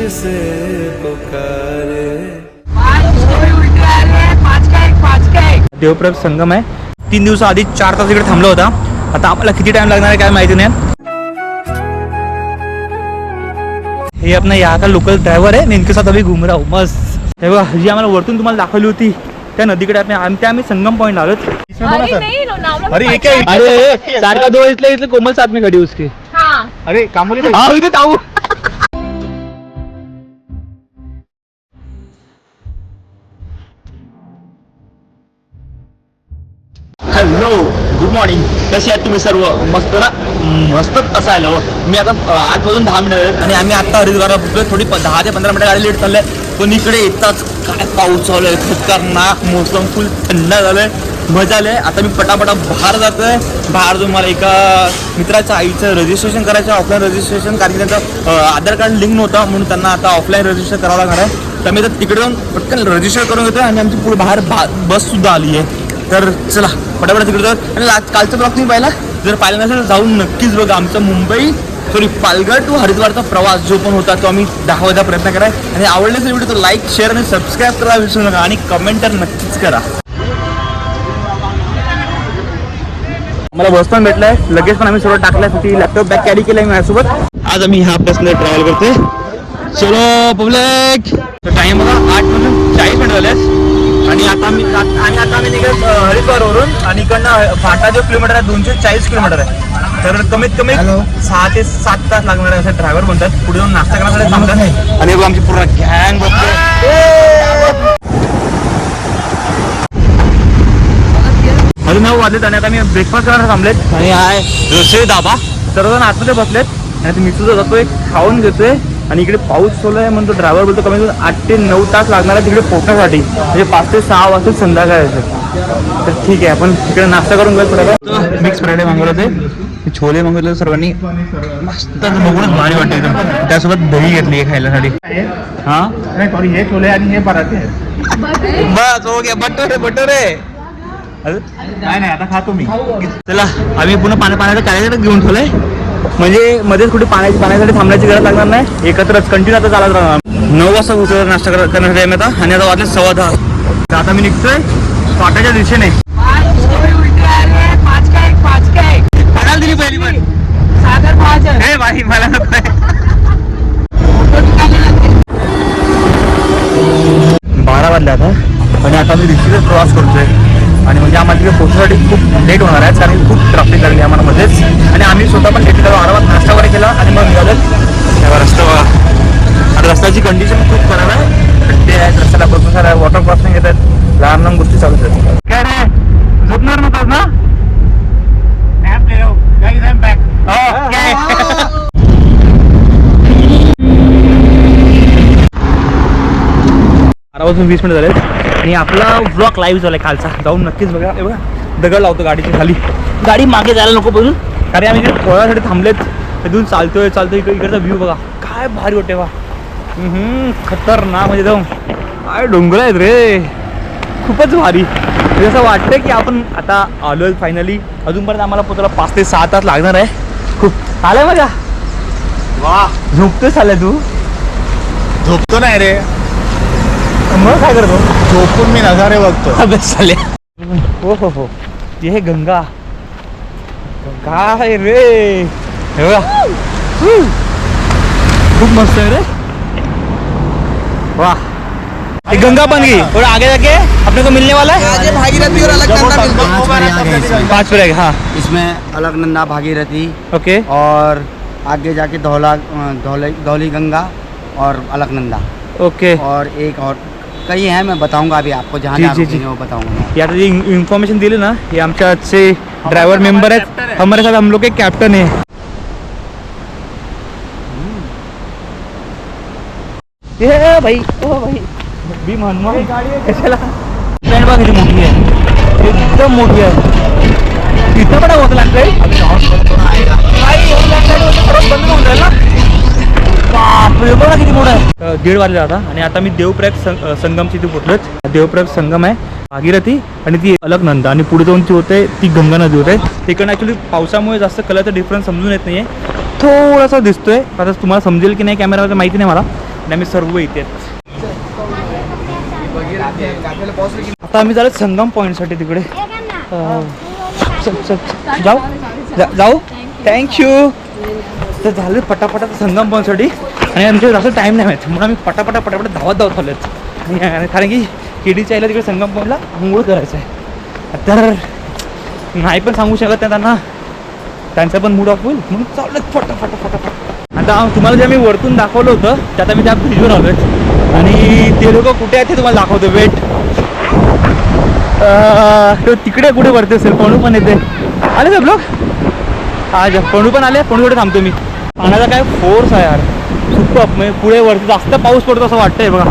तुझसे पुकारे। देवप्रभ संगम आहे. तीन दिवस आधी चार तास इकडे थांबलो होता. आता आपल्याला किती टाइम लागणार आहे काय माहिती नाही. हे अपना यहाँ का लोकल ड्रायव्हर आहे. इनके साथ अभी घूम रहा हूँ मस्त. हे बघा जी आम्हाला वरतून तुम्हाला दाखवली होती त्या नदीकडे आपण आम्ही त्या आम्ही संगम पॉईंट आलोत अरे अरे ये सारखा दो इसलिए इसलिए कोमल साथ में खड़ी उसकी. हाँ. अरे कामोली गुड मॉर्निंग कसे आहेत तुम्ही सर्व? मस्त ना? मस्तच असायला हो मी आता अ, आजपासून दहा मिनिटं आहेत आणि आम्ही आता हरिद्वारला पोहोचलोय. थोडी दहा ते पंधरा मिनिटं गाडी लेट चाललंय पण इकडे येताच काय पाऊस चालू आहे? खतरनाक मोसम फुल थंड झालंय. मजा आलंय आता मी पटापटा बाहेर जातोय. बाहेर जाऊन मला एका मित्राच्या आईचं रजिस्ट्रेशन करायचं ऑफलाईन रजिस्ट्रेशन कारण की त्यांचं आधार कार्ड लिंक नव्हतं. म्हणून त्यांना आता ऑफलाईन रजिस्टर करावं लागणार आहे. तर मी तर तिकडे जाऊन पटकन रजिस्टर करून घेतोय. आणि आमची पुढे बाहेर बस सुद्धा आली आहे. तर चला. फटाफट तिकडे जाऊ आणि आज कालचा ब्लॉग तुम्ही पाहिला जर पाहिला नसेल तर जाऊन नक्कीच बघा. आमचा मुंबई सॉरी पालघर टू हरिद्वारचा प्रवास जो पण होता तो आम्ही दाखवायचा प्रयत्न कराय. आणि आवडले असेल व्हिडिओ तर लाईक शेअर आणि सबस्क्राईब करायला विसरू नका. आणि कमेंट तर नक्कीच करा. मला बस पण भेटलाय. लगेच पण आम्ही सर्व ती लॅपटॉप बॅग कॅरी केलाय माझ्यासोबत. आज आम्ही ह्या बसने ट्रॅव्हल करतोय. चलो पब्लिक टाइम बघा आठ म्हणून चाळीस मिनिट झाल्यास आणि आता आम्ही आणि आता आम्ही निघत हरिद्वारवरून. आणि इकडनं फाटा जो किलोमीटर आहे दोनशे चाळीस किलोमीटर आहे. तर कमीत कमी सहा ते सात तास लागणार आहे असं ड्रायव्हर म्हणतात. पुढे जाऊन नाश्ता करण्यासाठी थांबतात. आणि आमची पूर्ण गँग बघते अजून नऊ वाजलेत आणि आता मी ब्रेकफास्ट करायला थांबलेत. आणि हाय रसोई दाबा. सर्वजण आतमध्ये बसलेत. आणि आता मी सुद्धा जातोय खाऊन घेतोय. आणि इकडे पाऊस चालू आहे म्हणतो ड्रायव्हर बोलतो कमी कमी आठ ते नऊ तास लागणार आहे तिकडे पोहोचण्यासाठी म्हणजे पाच ते सहा वाजता संध्याकाळ आहे तर ठीक आहे आपण तिकडे नाश्ता करून घेऊ थोडा मिक्स फ्रायडे मागवलं ते छोले मागवले सर्वांनी. मस्त बघूनच भारी वाटते एकदम. त्यासोबत दही घेतली आहे खायलासाठी. हा? सॉरी हे छोले आणि हे पराठे. आहेत बस हो गया. बटोरे बटोरे. नाही नाही आता खातो मी चला आम्ही पुन्हा पाण्या पाण्याचं कार्यक्रम घेऊन ठेवलंय. म्हणजे मध्येच कुठे पाण्याची पाण्यासाठी थांबण्याची गरज लागणार नाही. एकत्रच कंटिन्यू आता चालत राहणार. नऊ वाजता उतर नाश्ता करण्याचा करण्यासाठी आता. आणि आता वाजले सव्वा दहा. तर आता मी निघतोय. पाटाच्या दिशेने. दिली पहिली पण. सागर हे बाई मला बारा वाजले आता. आणि आता मी रिक्षेतच प्रवास करतोय. आणि म्हणजे आम्हाला तिथे पोहोचण्यासाठी खूप लेट होणार आहे कारण खूप ट्रॅफिक लागली आम्हाला मध्येच. आणि आम्ही स्वतः पण लेट केलो आरामात नाश्ता वगैरे केला आणि मग निघालो. रस्ता आता रस्त्याची कंडिशन खूप खराब आहे खड्डे आहेत रस्त्याला भरपूर साऱ्या वॉटर क्रॉसिंग येत आहेत. लहान लहान गोष्टी चालू आहेत. काय रे? झोपणार ना नॅप ले low guys I am back okay बारा वाजून वीस मिनिट झाले आणि आपला ब्लॉक लाईव्ह झालाय कालचा. जाऊन नक्कीच बघा. बघा दगड लावतो गाडीच्या खाली. गाडी मागे जायला नको बोलून. कारण आम्ही इकडे थोड्यासाठी थांबलेत तिथून चालतोय चालतोय इकडे इकडचा व्ह्यू बघा. काय भारी वाटते बा खतरनाक म्हणजे जाऊन काय डोंगर आहेत रे. खूपच भारी. म्हणजे असं वाटतं की आपण आता आलोय फायनली अजूनपर्यंत आम्हाला पोचायला पाच ते सहा तास लागणार आहे. खूप. आलाय मजा वा. झोपतोय चाललाय तू. झोपतो नाही रे. मग काय करतो? झोपून मी नजारे बघतो अभ्यास चालले हो हो. हो ये है गंगा काय रे. हे बघा. हम्म. खूप मस्त आहे रे. वाह. ये गंगा बन गई और आगे जाके अपने को मिलने वाला है भागीरथी और अलग नंदा पाँच प्रयाग है. इसमें। हाँ अलग नंदा भागीरथी. ओके. और आगे जाके धौला धौली धौली गंगा और अलकनंदा ओके. और एक और कई हैं मैं बताऊंगा अभी आपको जहाँ जी, जी, जी. वो बताऊंगा यार जी इन्फॉर्मेशन दिली ना ये आमच्या आजचे ड्रायव्हर मेंबर आहेत हमारे साथ हम लोग के कैप्टन है ये भाई ओ भाई भी हनुमान कशाला पॅन्ट बघा किती मोठी आहे एकदम मोठी आहे पण होत लागतंय म्हणजे बंद होऊन बापरे बघा किती मोठा आहे. दीड वाजले आता आणि आता मी देवप्रयाग सं- अ, संगमची इथे पोहोचलोच देवप्रयाग संगम आहे भागीरथी आणि ती अलग नंदा आणि पुढे जाऊन ती होते ती गंगा नदी होते. तिकडनं ॲक्च्युली पावसामुळे जास्त कलरचा डिफरन्स समजून येत नाहीये. थोडासा दिसतोय आता तुम्हाला समजेल की नाही कॅमेरामध्ये माहिती नाही मला. आणि आम्ही सर्व इथे आहेत. आता आम्ही झालं संगम पॉईंटसाठी तिकडे. जाऊ? जा- जाऊ? थँक्यू तर झालं पटापटात संगम बनसाठी आणि आमच्या जास्त टाईम नाही माहिती. म्हणून आम्ही पटापटा पटापट धावत धावत आलोत आणि कारण की केडीच्या आईला तिकडे संगम बनला आंघोळ करायचं आहे. तर नाही पण सांगू शकत नाही त्यांना. त्यांचा पण मूड ऑफ होईल. म्हणून चाललं फटाफट फटाफट आता तुम्हाला जे मी वरतून दाखवलं होतं ते आता मी त्या ब्रिजवर आलो आहे आणि ते लोक कुठे आहेत ते तुम्हाला दाखवतो. वेट तो तिकडे कुठे वरती असेल? पणू पण येते. आले सब लोक आज पणू पण आले. पणूकडे थांबतो मी? पाण्याचा काय फोर्स आहे यार. सुपर म्हणजे पुढे वरती जास्त पाऊस पडतो असं वाटतंय बघा.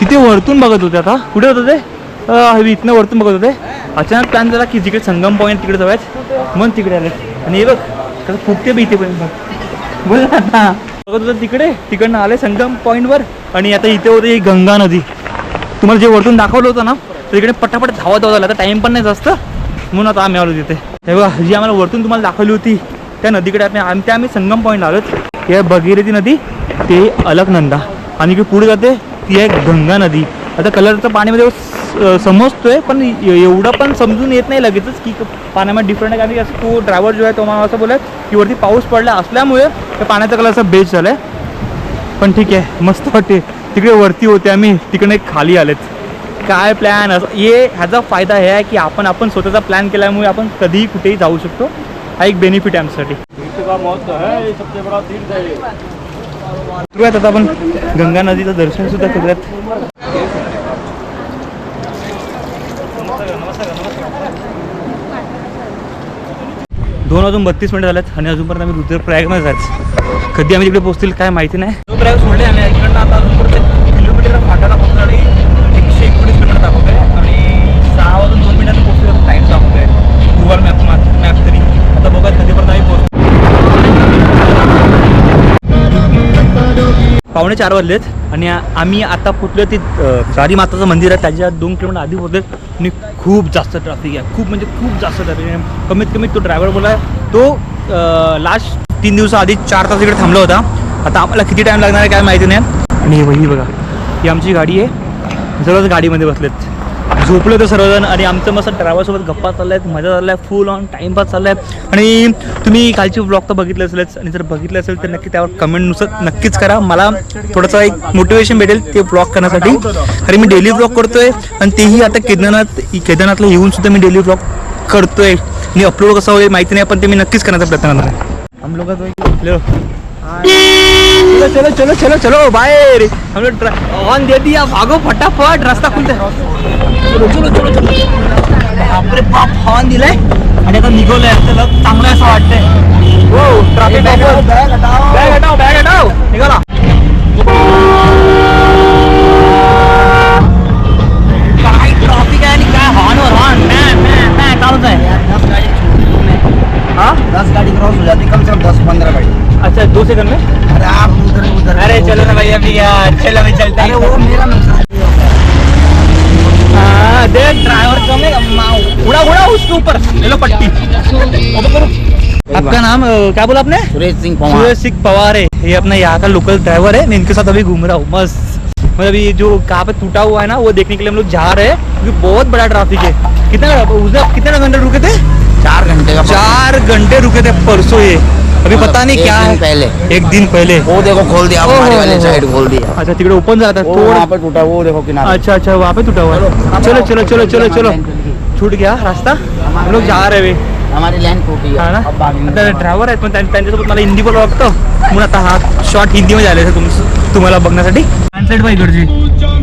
तिथे वरतून बघत होते आता. कुठे होतं ते? इथनं वरतून बघत होते. अचानक प्लॅन झाला की जिकडे संगम पॉईंट तिकडे जाऊयात. मग तिकडे आले आणि हे बघ कसं फुटते बी इथे पण. बघ बोल ना आता. बघत होतं तिकडे तिकडनं आले संगम पॉईंटवर आणि आता इथे होते ही गंगा नदी. तुम्हाला जे वरतून दाखवलं होतं ना तर तिकडे पटापट धावत धावत आला आता टाईम पण नाही जास्त. म्हणून आता आम्ही आलो तिथे. हे बघा जी आम्हाला वरतून तुम्हाला दाखवली होती त्या नदीकडे आम्ही आम्ही त्या आम्ही संगम पॉईंट आलोत. या भगीरथी नदी ते अलकनंदा. आणि की पुढे जाते ती आहे गंगा नदी. आता कलरचं पाण्यामध्ये म्हणजे समजतोय पण एवढं पण समजून येत नाही लगेचच की पाण्यामध्ये डिफरंट आहे. कारण की असं तो ड्रायव्हर जो आहे तो मला असं बोलत की वरती पाऊस पडला असल्यामुळे त्या पाण्याचा कलर असा बेस्ट झाला आहे पण ठीक आहे मस्त वाटते. तिकडे वरती होते आम्ही तिकडे खाली आलेत. काय प्लॅन असं हे ह्याचा फायदा हे आहे की आपण आपण स्वतःचा प्लॅन केल्यामुळे आपण कधीही कुठेही जाऊ शकतो. हा एक बेनिफिट आहे आमच्यासाठी. करूयात आता आपण गंगा नदीचं दर्शन सुद्धा करूयात. दोन वाजून बत्तीस मिनिटं झाल्यात आणि अजूनपर्यंत आम्ही रुद्रप्रयागमध्ये जायचं. कधी आम्ही तिकडे पोहोचतील काय माहिती नाही. सोडले आणि इकडनं आता अजून पुढे किलोमीटर फाटाला आणि एकशे आहे आणि सहा वाजून दोन मिनिटात पोहोचतो टाईम आहे गुगल मॅप मॅप तरी. आता बघा कधीपर्यंत आम्ही पोहोचतो पावणे चार वाजलेत आणि आम्ही आता पोचलो ते चारी माताचं मंदिर आहे. त्याच्या दोन किलोमीटर आधी पोचलेत आणि खूप जास्त ट्रॅफिक आहे. खूप म्हणजे खूप जास्त ट्रॅफिक आहे. कमीत कमी तो ड्रायव्हर बोला तो लास्ट तीन दिवसाआधी चार तास इकडे थांबला होता. आता आम्हाला किती टाईम लागणार आहे काय माहिती नाही. आणि वही बघा ही आमची गाडी आहे. सर्वच गाडीमध्ये बसलेत. झोपलो तर सर्वजण आणि आमचं मस्त ड्रायव्हरसोबत गप्पा चालल्या आहेत मजा चालल्या आहे फुल ऑन टाईमपास चालला आहे आणि तुम्ही कालची ब्लॉग तर बघितलं असेलच आणि जर बघितलं असेल तर नक्की त्यावर कमेंटनुसार नक्कीच करा. मला थोडंसं एक मोटिवेशन भेटेल ते ब्लॉग करण्यासाठी. अरे मी डेली ब्लॉग करतोय आणि तेही आता केदारनाथ केदारनाथला येऊन सुद्धा मी डेली ब्लॉग करतोय. आणि अपलोड कसं होईल माहिती नाही पण ते मी नक्कीच करण्याचा प्रयत्न करणार आहे. हम लोग चलो चलो चलो चलो चलो बाहेर. हम लोग ऑन दे दिया भागो फटाफट रास्ता खुलते. चलो चलो चलो चलो. बापरे बाप हॉर्न दिलाय. आणि आता निघवलंय त्याला चांगलं असं वाटतंय. हो ट्रॅफिक बॅग हटाव बॅग हटाव निघाला. चलो चलता अरे वो मेरा हाँ देख ड्राइवर कम है उड़ा उड़ा उसके ऊपर। ले लो पट्टी। आपका नाम क्या बोला आपने? सुरेश सिंह पवार। सूरज सिंह पवार है। ये अपना यहाँ का लोकल ड्राइवर है। मैं इनके साथ अभी घूम रहा हूँ मस्त। मतलब ये जो कहाँ पे टूटा हुआ है ना वो देखने के लिए हम लोग जा रहे हैं क्योंकि बहुत बड़ा ट्रैफ़िक है। कितना उसने कितने घंटे रुके थे? चार घंटे चार घंटे रुके थे परसों ये। अभी पता नहीं एक क्या दिन है। पहले। एक दिन पहले। वो देखो खोल दिया हमारे वाले। साइड खोल दिया। अच्छा तिकडे ओपन झाला था वो थोड़ा वहाँ पे टूटा वो देखो किनारे। अच्छा अच्छा वहाँ पे टूटा हुआ है। चलो चलो चलो चलो चलो छूट गया रास्ता। हम लोग जा रहे हैं हमारी लाइन टूटी हा है ना? अब भागने आता ड्रायव्हर आहेत पण त्यां- त्यांच्यासोबत मला हिंदी बोलावं लागतं. म्हणून आता हा शॉर्ट हिंदीमध्ये आले तुम तुम्हाला बघण्यासाठी. ट्रान्सलेट पाहिजे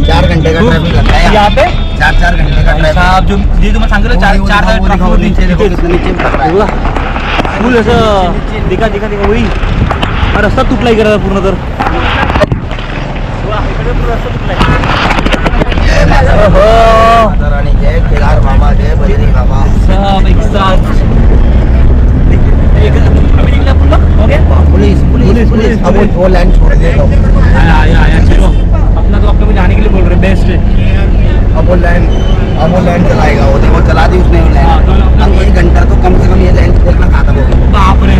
चार घंटे का ट्रैफिक लगता है यहाँ पे चार चार घंटे का ट्रैफिक साहब जो जे तुम्हाला सांगितलं चार चार तास होती. है फुल असं होई हा रस्ता तुटला इकडे पूर्ण तर जय केदार बाबा जय बजरी बाबा सब एक साथ? हो? पुलिस पुलिस पुलिस अब वो- लाइन छोड़ आया आया चलो अपना तो अपने को जाने के लिए बोल रहे बेस्ट है अब वो लाइन अब वो लाइन चलाएगा वो देखो चला दी उसने वो हाँ, तो लाइन अपना- अब एक घंटा तो कम से कम ये लाइन देखना खाता होगा बाप रे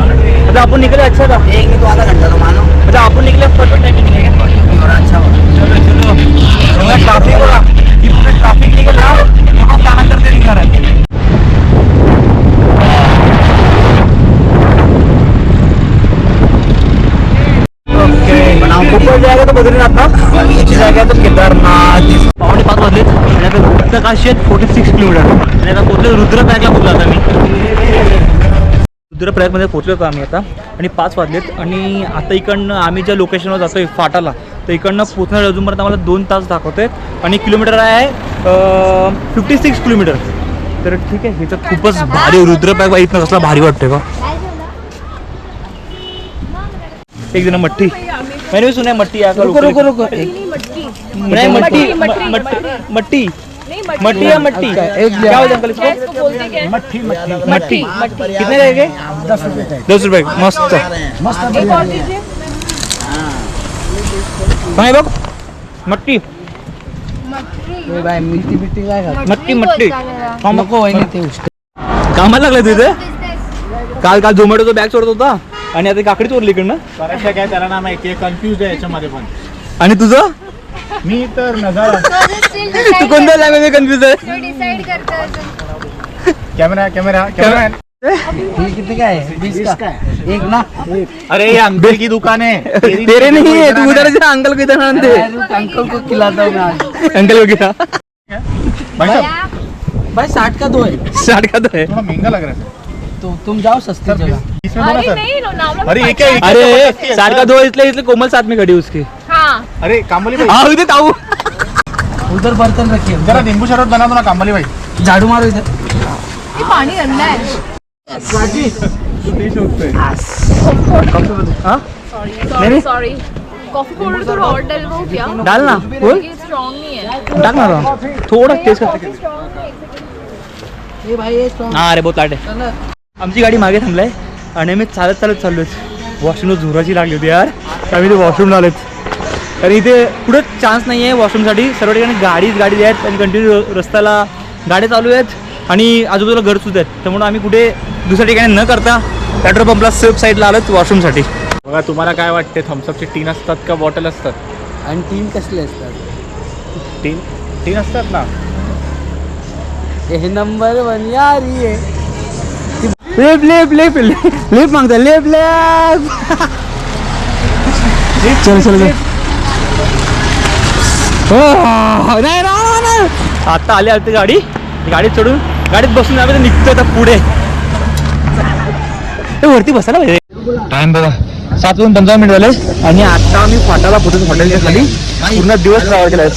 अच्छा आपण निकले अच्छा था एक नहीं तो आधा घंटा तो मानो अच्छा ऊपर जाएगा तो बद्रीनाथ ना नीचे जाएगा तो केदारनाथ. पावणे पाच वाजलेत आणि आता गुप्तकाशी आहेत फोर्टी सिक्स किलोमीटर. आणि आता पोहोचले रुद्रप्रयागला पोहोचलो आता मी. रुद्रप्रयागमध्ये पोहोचलो होतो आम्ही आता. आणि पाच वाजलेत. आणि आता इकडनं आम्ही ज्या लोकेशनवर जातोय फाटाला तर इकडनं पोहोचणार अजूनपर्यंत आम्हाला दोन तास दाखवतोय आणि किलोमीटर आहे फिफ्टी सिक्स किलोमीटर. तर ठीक आहे इथं खूपच भारी रुद्रप्रयाग इथनं कसला भारी वाटतोय का एक दिन मट्टी. मैंने भी सुना है मट्टी आकर रुको रुको रुको नहीं मट्टी। मट्टी, मट्टी मट्टी मट्टी या मट्टी? क्या होता है अंकल इसको? इसको बोलते क्या है? मट्ठी मट्ठी मट्टी। कितने रहेंगे दस रुपए का दस रुपये मस्त। एक और दीजिए। काय बघ मट्टी। भाई मिट्टी मिट्टी काय मट्टी मट्टी हा, ते कामाला लागलं तिथे काल काल झोमॅटोचा बॅग सोडत होता आणि आता काकडी चोरली इकडनं. बऱ्याचशा काय त्याला ना माहिती आहे कन्फ्युज आहे याच्यामध्ये पण. आणि तुझं? मी तर नजर. तू कोणत्या लँग्वेज कन्फ्युज आहे? डिसाइड करता अजून. कॅमेरा कॅमेरा कॅमेरा हे किती काय आहे? वीस का? एक ना? अरे ये अंकल की दुकान है तेरी नहीं, है इधर तू से अंकल को आने दे अंकल को खिलाता हूँ मैं आज। अंकल को क्या भाई साहब भाई साठ का दो है। स्टार्ट का तो है। थोड़ा महंगा लग रहा है। तो तुम जाओ सस्ती जगह. इसमें बोला अरे सर. नहीं लो नाम लो अरे ये क्या ये क्या अरे जबरदस्ती साठ का सर? दो इसलिए इसलिए कोमल साथ में खड़ी है उसकी। हाँ। अरे कामली भाई। हाँ उधर ताऊ। उधर बर्तन रखिए जरा नींबू शरबत बना दो ना कामली भाई। झाड़ू मारो इधर। ये पानी गंदा है। हाँ? सॉरी सॉरी कॉफी पाउडर थोड़ा और डलवाओ क्या डालना। बोल। ये स्ट्रॉन्ग नहीं है। टाक ना थोडं टेस्ट कर हा अरे बहुत लाट आमची गाडी मागे थांबलाय. आणि आम्ही चालत चालत चाललोय. वॉशरूमला जोराची लागली होती यार. आम्ही ते वॉशरूमला आलेत कारण इथे कुठं चान्स नाही आहे वॉशरूमसाठी सर्व ठिकाणी गाडीच गाडी आहेत. आणि कंटिन्यू रस्त्याला गाड्या चालू आहेत. आणि आजूबाजूला घर सुद्धा आहेत. त्यामुळे आम्ही कुठे दुसऱ्या ठिकाणी न करता पेट्रोल पंपला सेफ साईडला आलोत वॉशरूमसाठी बघा तुम्हाला काय वाटते थम्सअपचे टीन असतात का बॉटल असतात? आणि तीन कसले असतात? टीन टीन असतात ना? हे नंबर वन यारी आहे लेप लेप लेप लेप मागता लेप लेप चल चल नाही आता आली आली गाडी. गाडीत चढून गाडीत बसून आम्ही निघतो आता पुढे. ते वरती बसायला पाहिजे. टाइम बघा. सात वाजून पंधरा मिनिट झाले. आणि आता आम्ही फाटाला पोहोचतो हॉटेलच्या खाली. पूर्ण दिवस ट्रॅव्हल केलाय.